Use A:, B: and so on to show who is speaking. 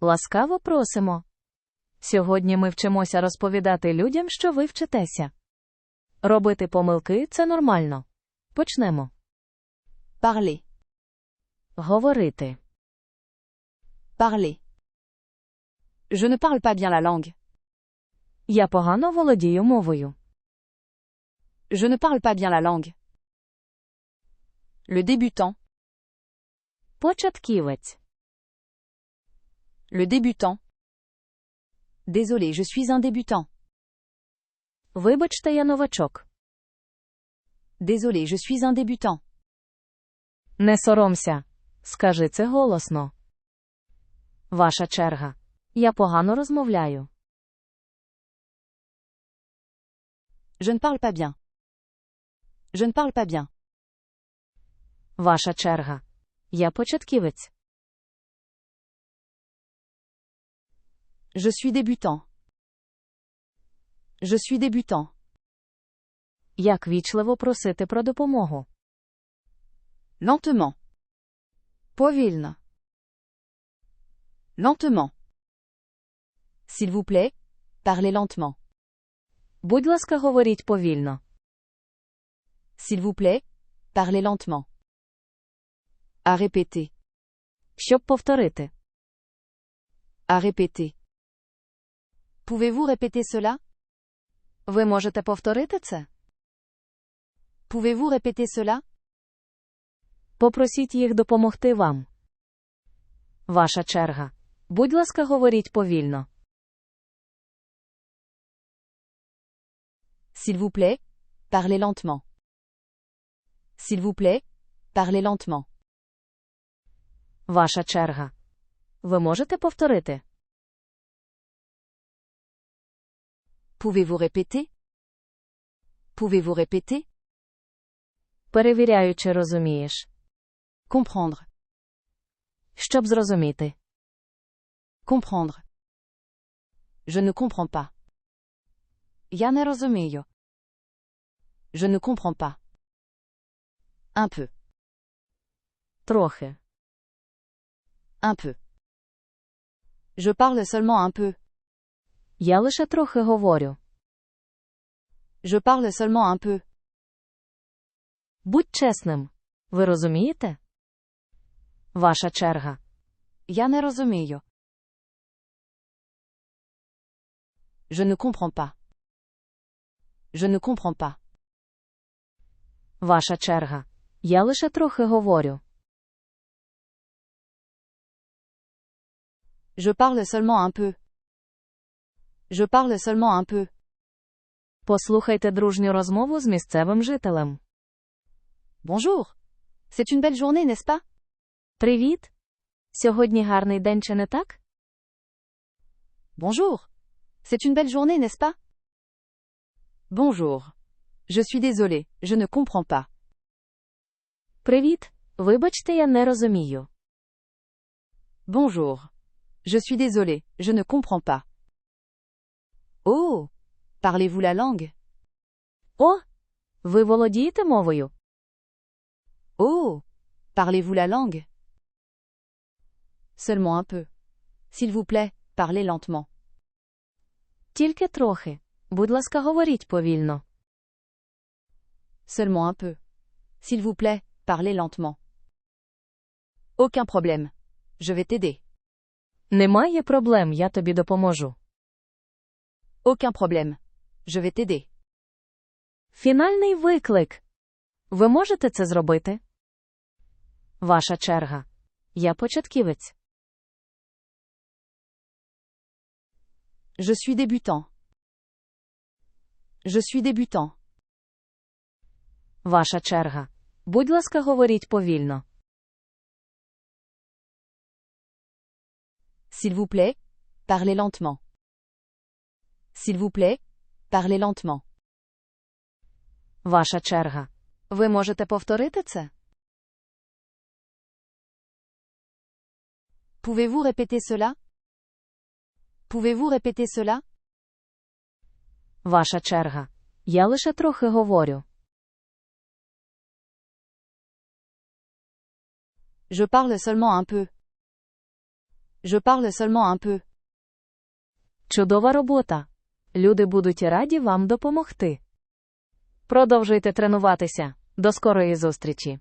A: Ласкаво просимо. Сьогодні ми вчимося розповідати людям, що ви вчитеся. Робити помилки це нормально. Почнемо.
B: Parler.
A: Говорити.
B: Parler. Je ne parle pas bien la langue.
A: Я погано володію мовою.
B: Je ne parle pas bien la langue. Le débutant.
A: Початківець.
B: Le débutant. Désolé, je suis un débutant.
A: Вибачте, я новачок.
B: Désolé, je suis un débutant.
A: Не соромся. Скажи це голосно. Ваша черга. Я погано розмовляю.
B: Je ne parle pas bien. Je ne parle pas bien.
A: Ваша черга. Я початківець.
B: Je suis débutant. Je suis débutant.
A: Як вічливо просити про допомогу.
B: Lentement.
A: Повільно.
B: Lentement. S'il vous plaît, parlez lentement.
A: Будь ласка, говоріть повільно.
B: S'il vous plaît, parlez lentement. À répéter.
A: Щоб повторити.
B: À répéter. Pouvez-vous répéter cela?
A: Ви можете повторити це?
B: Pouvez-vous répéter cela?
A: Попросіть їх допомогти вам. Ваша черга. Будь ласка, говоріть повільно.
B: S'il vous plaît, parlez lentement. S'il vous plaît, parlez lentement.
A: Ваша черга. Ви можете повторити?
B: Pouvez-vous répéter? Pouvez-vous répéter?
A: Перевіряю, чи розумієш.
B: Comprendre.
A: Щоб зрозуміти.
B: Comprendre. Je ne comprends pas. Я не розумію. Je ne comprends pas. Un peu.
A: Трохи.
B: Un peu. Je parle seulement un peu.
A: Я лише трохи говорю.
B: Je parle seulement un peu.
A: Будь чесним. Ви розумієте? Ваша черга.
B: Я не розумію. Je ne comprends pas. Je ne comprends pas.
A: Ваша черга. Я лише трохи говорю.
B: Je parle seulement un peu. Je parle seulement un peu.
A: Послухайте дружню розмову з місцевим жителем.
B: Bonjour. C'est une belle journée, n'est-ce pas?
A: Привіт! Сьогодні гарний день, чи не так?
B: Bonjour. C'est une belle journée, n'est-ce pas? Bonjour. Je suis désolé, je ne comprends pas.
A: Привіт! Вибачте, я не розумію.
B: Bonjour. Je suis désolé, je ne comprends pas. Oh. Parlez-vous la langue?
A: О! Ви володієте мовою?
B: Oh. Parlez-vous la langue? Seulement un peu. S'il vous plaît, parlez lentement.
A: Тільки трохи. Будь ласка, говоріть повільно.
B: Seulement un peu. S'il vous plaît, parlez lentement. Aucun problème. Je vais t'aider.
A: Немає проблем, я тобі допоможу.
B: Aucun problème. Je vais t'aider.
A: Фінальний виклик. Ви можете це зробити? Ваша черга. Я початківець.
B: Je suis débutant. Je suis débutant.
A: Ваша черга. Будь ласка, говоріть повільно.
B: S'il vous plaît, parlez lentement. S'il vous plaît, parlez lentement.
A: Ваша черга. Ви можете повторити це?
B: Pouvez-vous répéter cela? Pouvez-vous répéter cela?
A: Ваша черга. Я лише трохи говорю.
B: Je parle seulement un peu. Je parle seulement un peu.
A: Чудова робота. Люди будуть раді вам допомогти. Продовжуйте тренуватися. До скорої зустрічі!